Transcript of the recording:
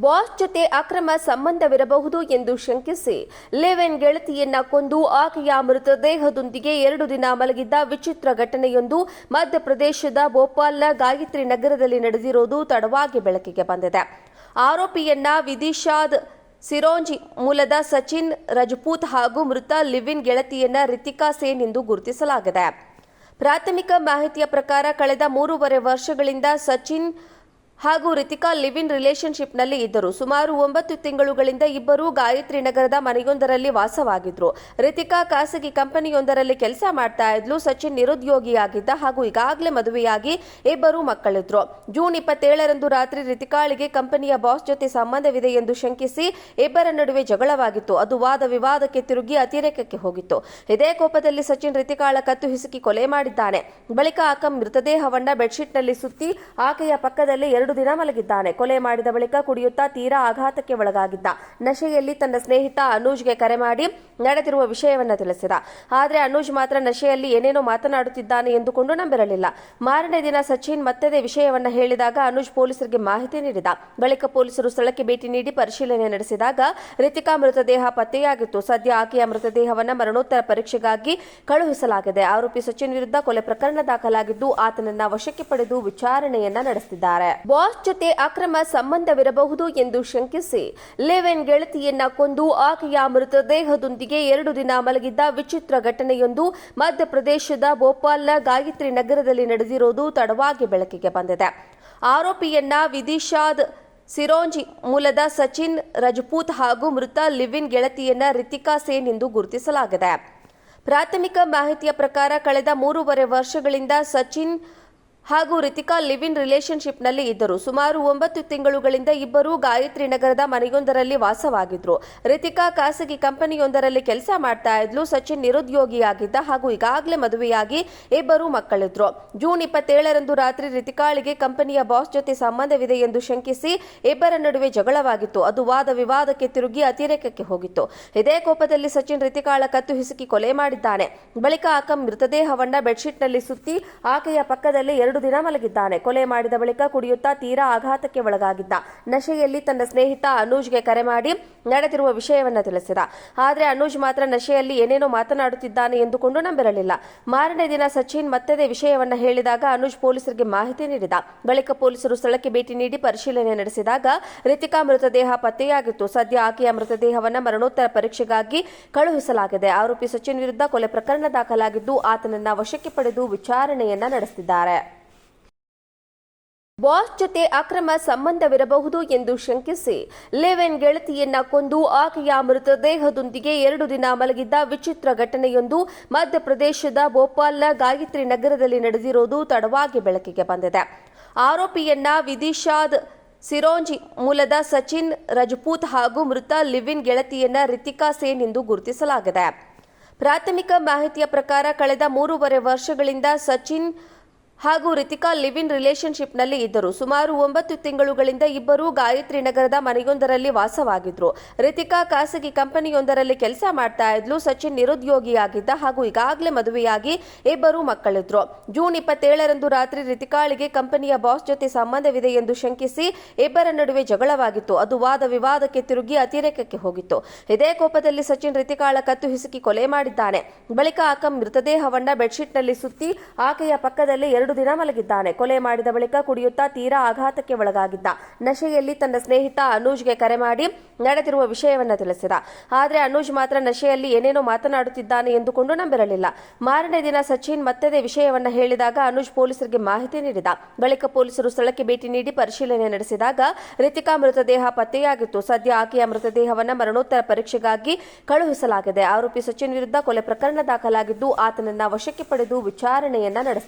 Boss ಜೊತೆ ಅಕ್ರಮ ಸಂಬಂಧವಿರಬಹುದು ಎಂದು ಶಂಕಿಸಿ ಲೆವೆನ್ ಗೆಳತಿಯನ್ನ ಕೊಂದು ಆಕೆಯ ಮೃತದೇಹದೊಂದಿಗೆ ಎರಡು ದಿನ ಮಲಗಿದ್ದ ವಿಚಿತ್ರ ಘಟನೆಯೊಂದು ಮಧ್ಯಪ್ರದೇಶದ ಭೋಪಾಲ್ನ ಗಾಯತ್ರಿ ನಗರದಲ್ಲಿ ನಡೆದಿರುವುದು ತಡವಾಗಿ ಬೆಳಕಿಗೆ ಬಂದಿದೆ. ಆರೋಪಿಯನ್ನ ವಿದಿಶಾದ್ ಸಿರೋಂಜಿ ಮೂಲದ ಸಚಿನ್ ರಜಪೂತ್ ಹಾಗೂ ಮೃತ ಲಿವಿನ್ ಗೆಳತಿಯನ್ನ ರಿತಿಕಾ ಸೇನ್ ಎಂದು ಗುರುತಿಸಲಾಗಿದೆ. ಪ್ರಾಥಮಿಕ ಮಾಹಿತಿಯ ಪ್ರಕಾರ ಕಳೆದ ಮೂರುವರೆ ವರ್ಷಗಳಿಂದ ಸಚಿನ್ ಹಾಗೂ ರಿತಿಕಾ ಲಿವ್ ಇನ್ ರಿಲೇಶನ್ಶಿಪ್ನಲ್ಲಿ ಇದ್ದರು. ಸುಮಾರು ಒಂಬತ್ತು ತಿಂಗಳುಗಳಿಂದ ಇಬ್ಬರೂ ಗಾಯತ್ರಿ ನಗರದ ಮನೆಯೊಂದರಲ್ಲಿ ವಾಸವಾಗಿದ್ರು. ರಿತಿಕಾ ಖಾಸಗಿ ಕಂಪನಿಯೊಂದರಲ್ಲಿ ಕೆಲಸ ಮಾಡ್ತಾ ಇದ್ಲು. ಸಚಿನ್ ನಿರುದ್ಯೋಗಿಯಾಗಿದ್ದ ಹಾಗೂ ಈಗಾಗಲೇ ಮದುವೆಯಾಗಿ ಇಬ್ಬರು ಮಕ್ಕಳಿದ್ರು. ಜೂನ್ ಇಪ್ಪತ್ತೇಳರಂದು ರಾತ್ರಿ ರಿತಿಕಾಳಿಗೆ ಕಂಪನಿಯ ಬಾಸ್ ಜೊತೆ ಸಂಬಂಧವಿದೆ ಎಂದು ಶಂಕಿಸಿ ಇಬ್ಬರ ನಡುವೆ ಜಗಳವಾಗಿತ್ತು. ಅದು ವಾದ ವಿವಾದಕ್ಕೆ ತಿರುಗಿ ಅತಿರೇಕಕ್ಕೆ ಹೋಗಿತ್ತು. ಇದೇ ಕೋಪದಲ್ಲಿ ಸಚಿನ್ ರಿತಿಕಾಳ ಕತ್ತು ಹಿಸುಕಿ ಕೊಲೆ ಮಾಡಿದ್ದಾನೆ. ಬಳಿಕ ಆಕ ಮೃತದೇಹವನ್ನ ಬೆಡ್ಶೀಟ್ನಲ್ಲಿ ಸುತ್ತಿ ಆಕೆಯ ಪಕ್ಕದಲ್ಲಿ ಎರಡು ದಿನ ಮಲಗಿದ್ದಾನೆ. ಕೊಲೆ ಮಾಡಿದ ಬಳಿಕ ಕುಡಿಯುತ್ತಾ ತೀರಾ ಆಘಾತಕ್ಕೆ ಒಳಗಾಗಿದ್ದ. ನಶೆಯಲ್ಲಿ ತನ್ನ ಸ್ನೇಹಿತ ಅನುಜ್ಗೆ ಕರೆ ಮಾಡಿ ನಡೆದಿರುವ ವಿಷಯವನ್ನ ತಿಳಿಸಿದ. ಆದರೆ ಅನುಜ್ ಮಾತ್ರ ನಶೆಯಲ್ಲಿ ಏನೇನೋ ಮಾತನಾಡುತ್ತಿದ್ದಾನೆ ಎಂದುಕೊಂಡು ನಂಬಿರಲಿಲ್ಲ. ಮಾರನೇ ದಿನ ಸಚಿನ್ ಮತ್ತದೇ ವಿಷಯವನ್ನ ಹೇಳಿದಾಗ ಅನುಜ್ ಪೊಲೀಸರಿಗೆ ಮಾಹಿತಿ ನೀಡಿದ. ಬಳಿಕ ಪೊಲೀಸರು ಸ್ಥಳಕ್ಕೆ ಭೇಟಿ ನೀಡಿ ಪರಿಶೀಲನೆ ನಡೆಸಿದಾಗ ರಿತಿಕಾ ಮೃತದೇಹ ಪತ್ತೆಯಾಗಿತ್ತು. ಸದ್ಯ ಆಕೆಯ ಮೃತದೇಹವನ್ನು ಮರಣೋತ್ತರ ಪರೀಕ್ಷೆಗಾಗಿ ಕಳುಹಿಸಲಾಗಿದೆ. ಆರೋಪಿ ಸಚಿನ್ ವಿರುದ್ಧ ಕೊಲೆ ಪ್ರಕರಣ ದಾಖಲಾಗಿದ್ದು ಆತನನ್ನ ವಶಕ್ಕೆ ಪಡೆದು ವಿಚಾರಣೆಯನ್ನ ನಡೆಸುತ್ತಿದ್ದಾರೆ ಬಾಸ್ ಜೊತೆ ಅಕ್ರಮ ಸಂಬಂಧವಿರಬಹುದು ಎಂದು ಶಂಕಿಸಿ ಲೆವೆನ್ ಗೆಳತಿಯನ್ನ ಕೊಂದು ಆಕೆಯ ಮೃತದೇಹದೊಂದಿಗೆ ಎರಡು ದಿನ ಮಲಗಿದ್ದ ವಿಚಿತ್ರ ಘಟನೆಯೊಂದು ಮಧ್ಯಪ್ರದೇಶದ ಭೋಪಾಲ್ನ ಗಾಯತ್ರಿ ನಗರದಲ್ಲಿ ನಡೆದಿರುವುದು ತಡವಾಗಿ ಬೆಳಕಿಗೆ ಬಂದಿದೆ. ಆರೋಪಿಯನ್ನ ವಿದಿಶಾದ್ ಸಿರೋಂಜಿ ಮೂಲದ ಸಚಿನ್ ರಜಪೂತ್ ಹಾಗೂ ಮೃತ ಲಿವಿನ್ ಗೆಳತಿಯನ್ನ ರಿತಿಕಾ ಸೇನ್ ಎಂದು ಗುರುತಿಸಲಾಗಿದೆ. ಪ್ರಾಥಮಿಕ ಮಾಹಿತಿಯ ಪ್ರಕಾರ ಕಳೆದ ಮೂರುವರೆ ವರ್ಷಗಳಿಂದ ಸಚಿನ್ ಹಾಗೂ ರಿತಿಕಾ ಲಿವ್ ಇನ್ ರಿಲೇಶನ್ಶಿಪ್ನಲ್ಲಿ ಇದ್ದರು. ಸುಮಾರು ಒಂಬತ್ತು ತಿಂಗಳುಗಳಿಂದ ಇಬ್ಬರೂ ಗಾಯತ್ರಿ ನಗರದ ಮನೆಯೊಂದರಲ್ಲಿ ವಾಸವಾಗಿದ್ರು. ರಿತಿಕಾ ಖಾಸಗಿ ಕಂಪನಿಯೊಂದರಲ್ಲಿ ಕೆಲಸ ಮಾಡ್ತಾ ಇದ್ಲು. ಸಚಿನ್ ನಿರುದ್ಯೋಗಿಯಾಗಿದ್ದ ಹಾಗೂ ಈಗಾಗಲೇ ಮದುವೆಯಾಗಿ ಇಬ್ಬರು ಮಕ್ಕಳಿದ್ರು. ಜೂನ್ ಇಪ್ಪತ್ತೇಳರಂದು ರಾತ್ರಿ ರಿತಿಕಾಳಿಗೆ ಕಂಪನಿಯ ಬಾಸ್ ಜೊತೆ ಸಂಬಂಧವಿದೆ ಎಂದು ಶಂಕಿಸಿ ಇಬ್ಬರ ನಡುವೆ ಜಗಳವಾಗಿತ್ತು. ಅದು ವಾದ ವಿವಾದಕ್ಕೆ ತಿರುಗಿ ಅತಿರೇಕಕ್ಕೆ ಹೋಗಿತ್ತು. ಇದೇ ಕೋಪದಲ್ಲಿ ಸಚಿನ್ ರಿತಿಕಾಳ ಕತ್ತು ಹಿಸುಕಿ ಕೊಲೆ ಮಾಡಿದ್ದಾನೆ. ಬಳಿಕ ಆಕ ಮೃತದೇಹವನ್ನ ಬೆಡ್ಶೀಟ್ನಲ್ಲಿ ಸುತ್ತಿ ಆಕೆಯ ಪಕ್ಕದಲ್ಲಿ ಎರಡು ದಿನ ಮಲಗಿದ್ದಾನೆ. ಕೊಲೆ ಮಾಡಿದ ಬಳಿಕ ಕುಡಿಯುತ್ತಾ ತೀರಾ ಆಘಾತಕ್ಕೆ ಒಳಗಾಗಿದ್ದ. ನಶೆಯಲ್ಲಿ ತನ್ನ ಸ್ನೇಹಿತ ಅನುಜ್ಗೆ ಕರೆ ಮಾಡಿ ನಡೆದಿರುವ ವಿಷಯವನ್ನ ತಿಳಿಸಿದ. ಆದರೆ ಅನುಜ್ ಮಾತ್ರ ನಶೆಯಲ್ಲಿ ಏನೇನೋ ಮಾತನಾಡುತ್ತಿದ್ದಾನೆ ಎಂದುಕೊಂಡು ನಂಬಿರಲಿಲ್ಲ ಮಾರನೇ ದಿನ ಸಚಿನ್ ಮತ್ತದೇ ವಿಷಯವನ್ನ ಹೇಳಿದಾಗ ಅನುಜ್ ಪೊಲೀಸರಿಗೆ ಮಾಹಿತಿ ನೀಡಿದ. ಬಳಿಕ ಪೊಲೀಸರು ಸ್ಥಳಕ್ಕೆ ಭೇಟಿ ನೀಡಿ ಪರಿಶೀಲನೆ ನಡೆಸಿದಾಗ ರಿತಿಕಾ ಮೃತದೇಹ ಪತ್ತೆಯಾಗಿತ್ತು. ಸದ್ಯ ಆಕೆಯ ಮೃತದೇಹವನ್ನು ಮರಣೋತ್ತರ ಪರೀಕ್ಷೆಗಾಗಿ ಕಳುಹಿಸಲಾಗಿದೆ. ಆರೋಪಿ ಸಚಿನ್ ವಿರುದ್ಧ ಕೊಲೆ ಪ್ರಕರಣ ದಾಖಲಾಗಿದ್ದು, ಆತನನ್ನ ವಶಕ್ಕೆ ಪಡೆದು ವಿಚಾರಣೆಯನ್ನ ನಡೆಸುತ್ತಿದ್ದಾರೆ ಬಾಸ್ ಜೊತೆ ಅಕ್ರಮ ಸಂಬಂಧವಿರಬಹುದು ಎಂದು ಶಂಕಿಸಿ ಲೆವೆನ್ ಗೆಳತಿಯನ್ನ ಕೊಂದು ಆಕೆಯ ಮೃತದೇಹದೊಂದಿಗೆ ಎರಡು ದಿನ ಮಲಗಿದ್ದ ವಿಚಿತ್ರ ಘಟನೆಯೊಂದು ಮಧ್ಯಪ್ರದೇಶದ ಭೋಪಾಲ್ನ ಗಾಯತ್ರಿ ನಗರದಲ್ಲಿ ನಡೆದಿರುವುದು ತಡವಾಗಿ ಬೆಳಕಿಗೆ ಬಂದಿದೆ. ಆರೋಪಿಯನ್ನ ವಿದಿಶಾದ್ ಸಿರೋಂಜಿ ಮೂಲದ ಸಚಿನ್ ರಜಪೂತ್ ಹಾಗೂ ಮೃತ ಲಿವಿನ್ ಗೆಳತಿಯನ್ನ ರಿತಿಕಾ ಸೇನ್ ಎಂದು ಗುರುತಿಸಲಾಗಿದೆ. ಪ್ರಾಥಮಿಕ ಮಾಹಿತಿಯ ಪ್ರಕಾರ ಕಳೆದ ಮೂರುವರೆ ವರ್ಷಗಳಿಂದ ಸಚಿನ್ ಹಾಗೂ ರಿತಿಕಾ ಲಿವ್ ಇನ್ ರಿಲೇಶನ್ಶಿಪ್ನಲ್ಲಿ ಇದ್ದರು. ಸುಮಾರು ಒಂಬತ್ತು ತಿಂಗಳುಗಳಿಂದ ಇಬ್ಬರೂ ಗಾಯತ್ರಿ ನಗರದ ಮನೆಯೊಂದರಲ್ಲಿ ವಾಸವಾಗಿದ್ರು. ರಿತಿಕಾ ಖಾಸಗಿ ಕಂಪನಿಯೊಂದರಲ್ಲಿ ಕೆಲಸ ಮಾಡ್ತಾ ಇದ್ಲು. ಸಚಿನ್ ನಿರುದ್ಯೋಗಿಯಾಗಿದ್ದ ಹಾಗೂ ಈಗಾಗಲೇ ಮದುವೆಯಾಗಿ ಇಬ್ಬರು ಮಕ್ಕಳಿದ್ರು. ಜೂನ್ ಇಪ್ಪತ್ತೇಳರಂದು ರಾತ್ರಿ ರಿತಿಕಾಳಿಗೆ ಕಂಪನಿಯ ಬಾಸ್ ಜೊತೆ ಸಂಬಂಧವಿದೆ ಎಂದು ಶಂಕಿಸಿ ಇಬ್ಬರ ನಡುವೆ ಜಗಳವಾಗಿತ್ತು. ಅದು ವಾದ ವಿವಾದಕ್ಕೆ ತಿರುಗಿ ಅತಿರೇಕಕ್ಕೆ ಹೋಗಿತ್ತು. ಇದೇ ಕೋಪದಲ್ಲಿ ಸಚಿನ್ ರಿತಿಕಾಳ ಕತ್ತು ಹಿಸುಕಿ ಕೊಲೆ ಮಾಡಿದ್ದಾನೆ. ಬಳಿಕ ಆಕ ಮೃತದೇಹವನ್ನ ಬೆಡ್ಶೀಟ್ನಲ್ಲಿ ಸುತ್ತಿ ಆಕೆಯ ಪಕ್ಕದಲ್ಲಿ ಎರಡು ದಿನ ಮಲಗಿದ್ದಾನೆ. ಕೊಲೆ ಮಾಡಿದ ಬಳಿಕ ಕುಡಿಯುತ್ತಾ ತೀರಾ ಆಘಾತಕ್ಕೆ ಒಳಗಾಗಿದ್ದ. ನಶೆಯಲ್ಲಿ ತನ್ನ ಸ್ನೇಹಿತ ಅನೂಜ್ಗೆ ಕರೆ ಮಾಡಿ ನಡೆದಿರುವ ವಿಷಯವನ್ನ ತಿಳಿಸಿದ. ಆದರೆ ಅನುಜ್ ಮಾತ್ರ ನಶೆಯಲ್ಲಿ ಏನೇನೋ ಮಾತನಾಡುತ್ತಿದ್ದಾನೆ ಎಂದುಕೊಂಡು ನಂಬಿರಲಿಲ್ಲ. ಮಾರನೇ ದಿನ ಸಚಿನ್ ಮತ್ತದೇ ವಿಷಯವನ್ನ ಹೇಳಿದಾಗ ಅನುಜ್ ಪೊಲೀಸರಿಗೆ ಮಾಹಿತಿ ನೀಡಿದ. ಬಳಿಕ ಪೊಲೀಸರು ಸ್ಥಳಕ್ಕೆ ಭೇಟಿ ನೀಡಿ ಪರಿಶೀಲನೆ ನಡೆಸಿದಾಗ ರಿತಿಕಾ ಮೃತದೇಹ ಪತ್ತೆಯಾಗಿತ್ತು. ಸದ್ಯ ಆಕೆಯ ಮೃತದೇಹವನ್ನು ಮರಣೋತ್ತರ ಪರೀಕ್ಷೆಗಾಗಿ ಕಳುಹಿಸಲಾಗಿದೆ. ಆರೋಪಿ ಸಚಿನ್ ವಿರುದ್ಧ ಕೊಲೆ ಪ್ರಕರಣ ದಾಖಲಾಗಿದ್ದು ಆತನನ್ನ ವಶಕ್ಕೆ ಪಡೆದು ವಿಚಾರಣೆಯನ್ನ ನಡೆಸಿದೆ